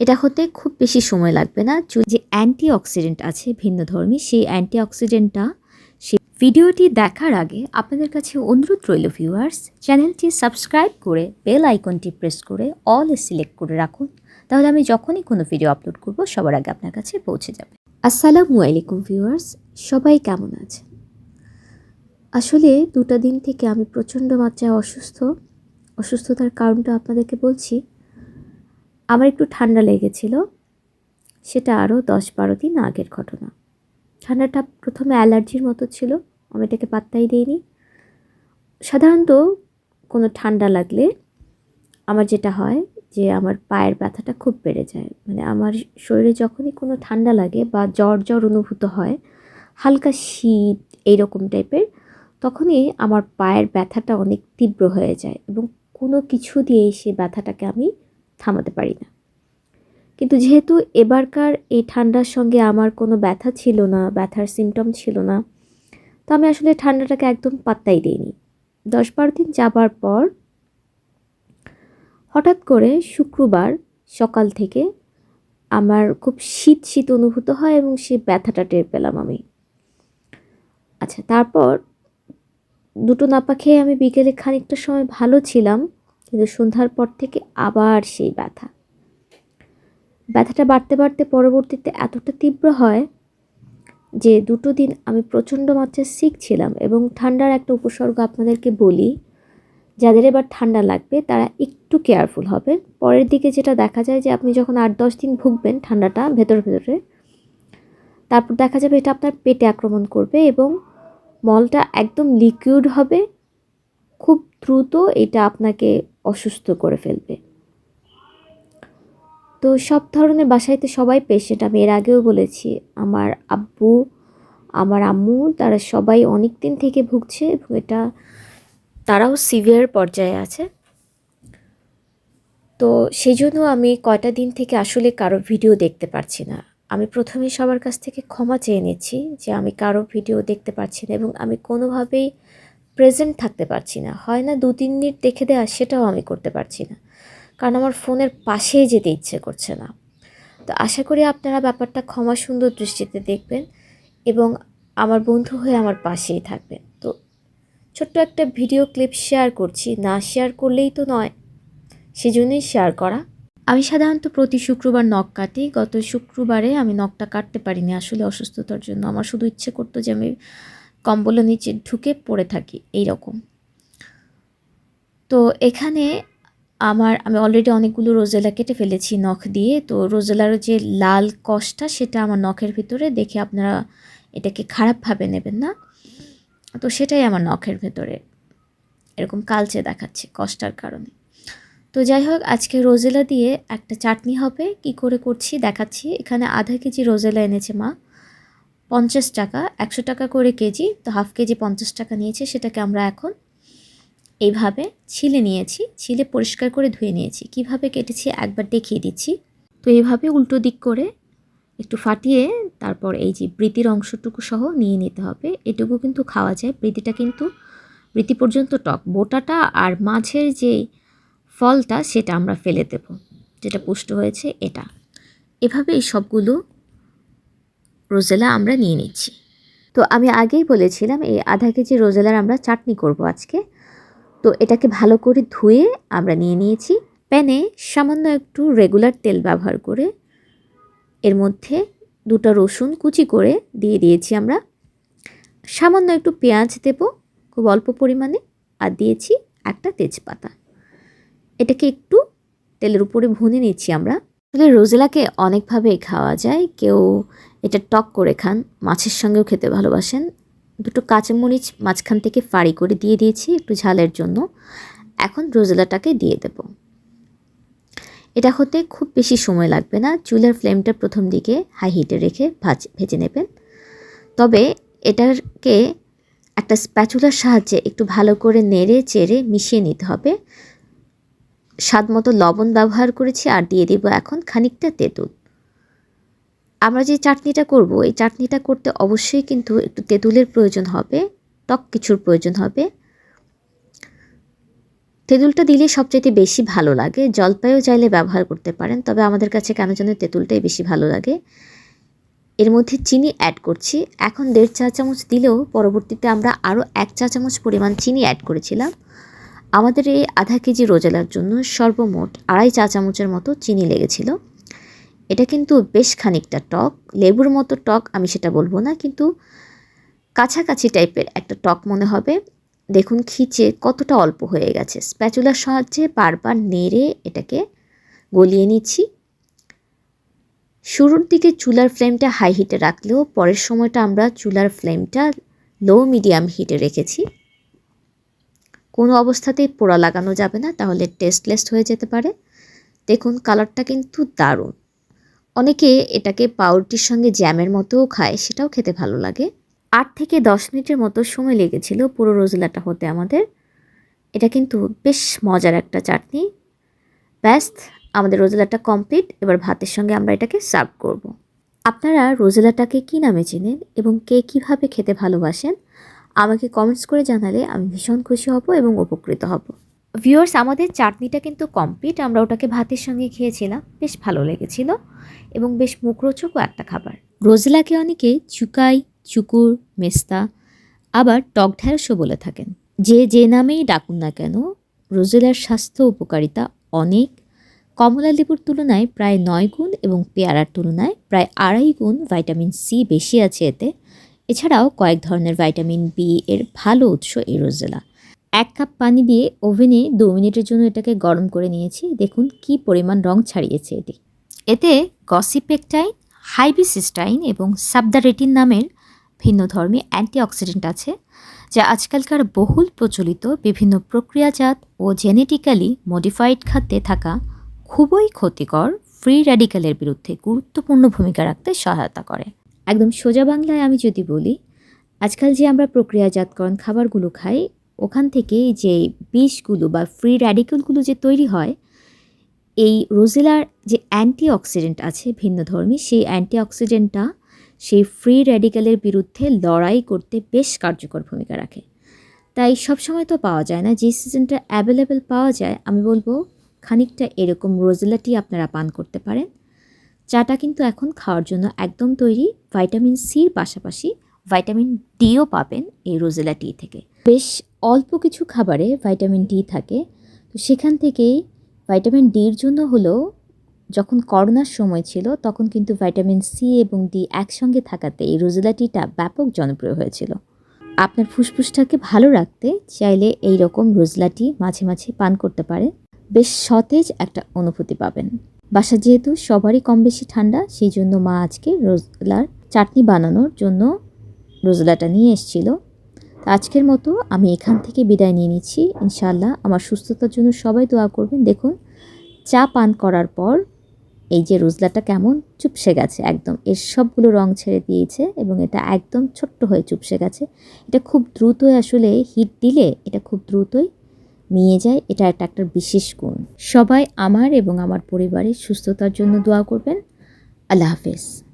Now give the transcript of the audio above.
এটা হতে খুব বেশি সময় লাগবে না। যে অ্যান্টি অক্সিডেন্ট আছে ভিন্ন ধর্মী, সেই অ্যান্টি অক্সিডেন্টটা সেই ভিডিওটি দেখার আগে আপনাদের কাছে অনুরোধ রইল ভিউয়ার্স চ্যানেলটি সাবস্ক্রাইব করে বেল আইকনটি প্রেস করে অল এ সিলেক্ট করে রাখুন। তাহলে আমি যখনই কোনো ভিডিও আপলোড করব, সবার আগে আপনার কাছে পৌঁছে যাবে। আসসালামু আলাইকুম ভিউয়ার্স সবাই কেমন আছে আসলে দুটা দিন থেকে আমি প্রচণ্ড মাত্রায় অসুস্থ। অসুস্থতার কারণটা আপনাদেরকে বলছি। আমার একটু ঠান্ডা লেগেছিল। সেটা আরও দশ বারো দিন আগের ঘটনা। ঠান্ডাটা প্রথমে অ্যালার্জির মতো ছিল, আমি এটাকে পাত্তাই দিইনি। সাধারণত কোনো ঠান্ডা লাগলে আমার যেটা হয় যে আমার পায়ের ব্যথাটা খুব বেড়ে যায়। মানে আমার শরীরে যখনই কোনো ঠান্ডা লাগে বা জ্বর জ্বর অনুভূত হয়, হালকা শীত এইরকম টাইপের, তখনই আমার পায়ের ব্যথাটা অনেক তীব্র হয়ে যায় এবং কোনো কিছু দিয়েই সেই ব্যথাটাকে আমি থামাতে পারি না। কিন্তু যেহেতু এবারকার এই ঠান্ডার সঙ্গে আমার কোনো ব্যথা ছিল না, ব্যথার সিমটম ছিল না, তো আমি আসলে ঠান্ডাটাকে একদম পাত্তাই দিইনি। দশ বারো দিন যাবার পর হঠাৎ করে শুক্রবার সকাল থেকে আমার খুব শীত শীত অনুভূত হয় এবং সে ব্যথাটা টের পেলাম আমি। আচ্ছা তারপর দুটো নাপা খেয়ে আমি বিকেলে খানিকটা সময় ভালো ছিলাম। কিন্তু সন্ধ্যার পর থেকে আবার সেই ব্যথা। ব্যথাটা বাড়তে বাড়তে পরবর্তীতে এতটা তীব্র হয় যে দুটো দিন আমি প্রচণ্ড মাত্রায় সিক ছিলাম এবং ঠান্ডার একটা উপসর্গ আপনাদেরকে বলি, যাদের এবার ঠান্ডা লাগবে তারা একটু কেয়ারফুল হবে। পরের দিকে যেটা দেখা যায় যে আপনি যখন আট দশ দিন ভুগবেন ঠান্ডাটা ভেতরে ভেতরে, তারপর দেখা যাবে এটা আপনার পেটে আক্রমণ করবে এবং মলটা একদম লিকুইড হবে খুব দ্রুত এটা আপনাকে অসুস্থ করে ফেলবে। তো সব ধরনের বাসায় তো সবাই পেশেন্ট আমি এর আগেও বলেছি, আমার আব্বু, আমার আম্মু, তারা সবাই অনেক দিন থেকে ভুগছে এবং এটা তারাও সিভিয়ার পর্যায়ে আছে। তো সেই জন্য আমি কয়টা দিন থেকে আসলে কারও ভিডিও দেখতে পারছি না। আমি প্রথমে সবার কাছ থেকে ক্ষমা চেয়ে নিচ্ছি যে আমি কারও ভিডিও দেখতে পারছি না এবং আমি কোনোভাবেই প্রেজেন্ট থাকতে পারছি না। হয় না দু, তিন মিনিট দেখে দেওয়া সেটাও আমি করতে পারছি না। কারণ আমার ফোনের পাশেই যেতে ইচ্ছে করছে না। তো আশা করি আপনারা ব্যাপারটা ক্ষমা সুন্দর দৃষ্টিতে দেখবেন এবং আমার বন্ধু হয়ে আমার পাশেই থাকবেন। তো ছোট্ট একটা ভিডিও ক্লিপ শেয়ার করছি। না শেয়ার করলেই তো নয়, সেজন্যই শেয়ার করা। আমি সাধারণত প্রতি শুক্রবার নখ কাটি। গত শুক্রবারে আমি নখটা কাটতে পারিনি। আসলে অসুস্থতার জন্য। আমার শুধু ইচ্ছে করতো যে আমি কম্বলের নিচে ঢুকে পড়ে থাকি এই রকম তো এখানে আমার, আমি অলরেডি অনেকগুলো রোজেলা কেটে ফেলেছি নখ দিয়ে। তো রোজেলার যে লাল কষটা, সেটা আমার নখের ভিতরে দেখে আপনারা এটাকে খারাপভাবে নেবেন না। তো সেটাই আমার নখের ভেতরে এরকম কালচে দেখাচ্ছে কষ্টার কারণে। তো যাই হোক, আজকে রোজেলা দিয়ে একটা চাটনি হবে। কি করে করছি দেখাচ্ছি। এখানে আধা কেজি রোজেলা এনেছে মা। পঞ্চাশ টাকা, একশো টাকা করে কেজি, তো হাফ কেজি পঞ্চাশ টাকা নিয়েছে, সেটাকে আমরা এখন এইভাবে ছিলে নিয়েছি, ছিলে পরিষ্কার করে ধুয়ে নিয়েছি। কীভাবে কেটেছি একবার দেখিয়ে দিচ্ছি। তো এইভাবে উল্টো দিক করে একটু ফাটিয়ে তারপর এই যে বৃতির অংশটুকু সহ নিয়ে নিতে হবে। এটুকু কিন্তু খাওয়া যায়। বৃতিটা কিন্তু বৃতি পর্যন্ত টক। বোটাটা আর মাঝের যে ফলটা, সেটা আমরা ফেলে দেব। যেটা পুষ্ট হয়েছে, এটা। এভাবে এই সবগুলো রোজেলা আমরা নিয়ে নিচ্ছি। তো আমি আগেই বলেছিলাম, এই আধা কেজি রোজেলার আমরা চাটনি করব আজকে। তো এটাকে ভালো করে ধুয়ে আমরা নিয়ে নিয়েছি। প্যানে সামান্য একটু রেগুলার তেল ব্যবহার করে এর মধ্যে দুটো রসুন কুচি করে দিয়ে দিয়েছি আমরা। সামান্য একটু পেঁয়াজ দেব, খুব অল্প পরিমাণে, আর দিয়েছি একটা তেজপাতা। এটাকে একটু তেলের উপরে ভুনে নিচ্ছি আমরা। আসলে রোজেলাকে অনেকভাবে খাওয়া যায়। কেউ এটা টক করে খান, মাছের সঙ্গেও খেতে ভালোবাসেন। দুটো কাঁচামরিচ মাঝখান থেকে ফাড়ি করে দিয়ে দিয়েছি একটু ঝালের জন্য। এখন রোজেলাটাকে দিয়ে দেব। এটা হতে খুব বেশি সময় লাগবে না। চুলের ফ্লেমটা প্রথম দিকে হাই হিটে রেখে ভাজ, ভেজে নেবেন। তবে এটাকে একটা স্প্যাচুলার সাহায্যে একটু ভালো করে নেড়ে চেড়ে মিশিয়ে নিতে হবে। স্বাদ মতো লবণ ব্যবহার করেছি আর দিয়ে দিব এখন খানিকটা তেঁতুল। আমরা যে চাটনিটা করব, এই চাটনিটা করতে অবশ্যই কিন্তু একটু তেঁতুলের প্রয়োজন হবে টক কিছুর প্রয়োজন হবে। তেঁতুলটা দিলে সবচাইতে বেশি ভালো লাগে। জলপাইও চাইলে ব্যবহার করতে পারেন, তবে আমাদের কাছে কেন যেন তেঁতুলটাই বেশি ভালো লাগে। এর মধ্যে চিনি অ্যাড করছি। এখন দেড় চা চামচ দিলেও পরবর্তীতে আমরা আরও এক চা চামচ পরিমাণ চিনি অ্যাড করেছিলাম। আমাদের এই আধা কেজি রোজালার জন্য সর্বমোট আড়াই চা চামচের মতো চিনি লেগেছিল। এটা কিন্তু বেশ খানিকটা টক, লেবুর মতো টক আমি সেটা বলব না, কিন্তু কাছাকাছি টাইপের একটা টক মনে হবে। দেখুন খিচে কতটা অল্প হয়ে গেছে। স্প্যাচুলার সাহায্যে বারবার নেড়ে এটাকে গলিয়ে নিচ্ছি। শুরুর দিকে চুলার ফ্লেমটা হাই হিটে রাখলেও পরের সময়টা আমরা চুলার ফ্লেমটা লো মিডিয়াম হিটে রেখেছি। কোনো অবস্থাতেই পোড়া লাগানো যাবে না, তাহলে টেস্টলেস হয়ে যেতে পারে। দেখুন কালারটা কিন্তু দারুণ। অনেকে এটাকে পাউরুটির সঙ্গে জ্যামের মতোও খায়, সেটাও খেতে ভালো লাগে। আট থেকে দশ মিনিটের মতো সময় লেগেছিল পুরো রোজলাটা হতে আমাদের। এটা কিন্তু বেশ মজার একটা চাটনি। ব্যাস, আমাদের রোজেলাটা কমপ্লিট এবার ভাতের সঙ্গে আমরা এটাকে সার্ভ করব। আপনারা রোজেলাটাকে কী নামে চেনেন এবং কে কীভাবে খেতে ভালোবাসেন? আমাকে কমেন্টস করে জানালে আমি ভীষণ খুশি হব এবং উপকৃত হব। ভিউয়ার্স আমাদের চাটনিটা কিন্তু কমপ্লিট আমরা ওটাকে ভাতের সঙ্গে খেয়েছিলাম। বেশ ভালো লেগেছিল এবং বেশ মুখরোচকও একটা খাবার। রোজেলাকে অনেকে চুকাই, চুকুর, মেস্তা, আবার টক ঢ্যাঁড়সও বলে থাকেন। যে যে নামেই ডাকুন না কেন, রোজেলার স্বাস্থ্য উপকারিতা অনেক। কমলা লেবুর তুলনায় প্রায় নয় গুণ এবং পেয়ারার তুলনায় প্রায় আড়াই গুণ ভাইটামিন সি বেশি আছে এতে। এছাড়াও কয়েক ধরনের ভাইটামিন বি এর ভালো উৎস এই রোজেলা এক কাপ পানি দিয়ে ওভেনে দু মিনিটের জন্য এটাকে গরম করে নিয়েছি। দেখুন কি পরিমাণ রং ছাড়িয়েছে এটি। এতে গসিপেকটাইন, হাইবিসিস্টাইন এবং সাবদারেটিন নামের ভিন্ন ধর্মী অ্যান্টিঅক্সিডেন্ট আছে, যা আজকালকার বহুল প্রচলিত বিভিন্ন প্রক্রিয়াজাত ও জেনেটিক্যালি মডিফাইড খাদ্যে থাকা খুবই ক্ষতিকর, ফ্রি র্যাডিক্যালের বিরুদ্ধে গুরুত্বপূর্ণ ভূমিকা রাখতে সহায়তা করে। একদম সোজা বাংলায় আমি যদি বলি, আজকাল যে আমরা প্রক্রিয়াজাতকরণ খাবারগুলো খাই, ওখান থেকে যে বিষগুলো বা ফ্রি র্যাডিক্যালগুলো যে তৈরি হয়, এই রোজেলার যে অ্যান্টি অক্সিডেন্ট আছে ভিন্ন ধর্মী, সেই অ্যান্টিঅক্সিডেন্টটা সেই ফ্রি র্যাডিক্যালের বিরুদ্ধে লড়াই করতে বেশ কার্যকর ভূমিকা রাখে। তাই সবসময় তো পাওয়া যায় না, যে সিজনটা অ্যাভেলেবেল পাওয়া যায়, আমি বলব খানিকটা এরকম রোজেলাটি আপনারা পান করতে পারেন। চাটা কিন্তু এখন খাওয়ার জন্য একদম তৈরি ভাইটামিন সির পাশাপাশি ভাইটামিন ডিও পাবেন এই রোজেলা টি থেকে। বেশ অল্প কিছু খাবারে ভাইটামিন ডি থাকে। তো সেখান থেকেই ভাইটামিন ডির জন্য হলো যখন করোনার সময় ছিল তখন কিন্তু ভাইটামিন সি এবং ডি একসঙ্গে থাকাতে এই রোজেলা টিটা ব্যাপক জনপ্রিয় হয়েছিল। আপনার ফুসফুসটাকে ভালো রাখতে চাইলে এই রকম রোজলা টি মাঝে মাঝে পান করতে পারেন। বেশ সতেজ একটা অনুভূতি পাবেন। বাসা যেহেতু সবারই কম বেশি ঠান্ডা, সেই জন্য মা আজকে রোজলার চাটনি বানানোর জন্য রোজলাটা নিয়ে এসেছিল। আজকের মতো আমি এখান থেকে বিদায় নিয়ে নিচ্ছি। ইনশাল্লাহ আমার সুস্থতার জন্য সবাই দোয়া করবেন। দেখুন, চা পান করার পর এই যে রোজলাটা কেমন চুপসে গেছে একদম। এর সবগুলো রং ছেড়ে দিয়েছে এবং এটা একদম ছোট্ট হয়ে চুপসে গেছে। এটা খুব দ্রুতই আসলে হিট দিলে এটা খুব দ্রুতই নিয়ে যায়, এটা একটা একটা বিশেষ গুণ। সবাই আমার এবং আমার পরিবারের সুস্থতার জন্য দোয়া করবেন। আল্লাহ হাফেজ।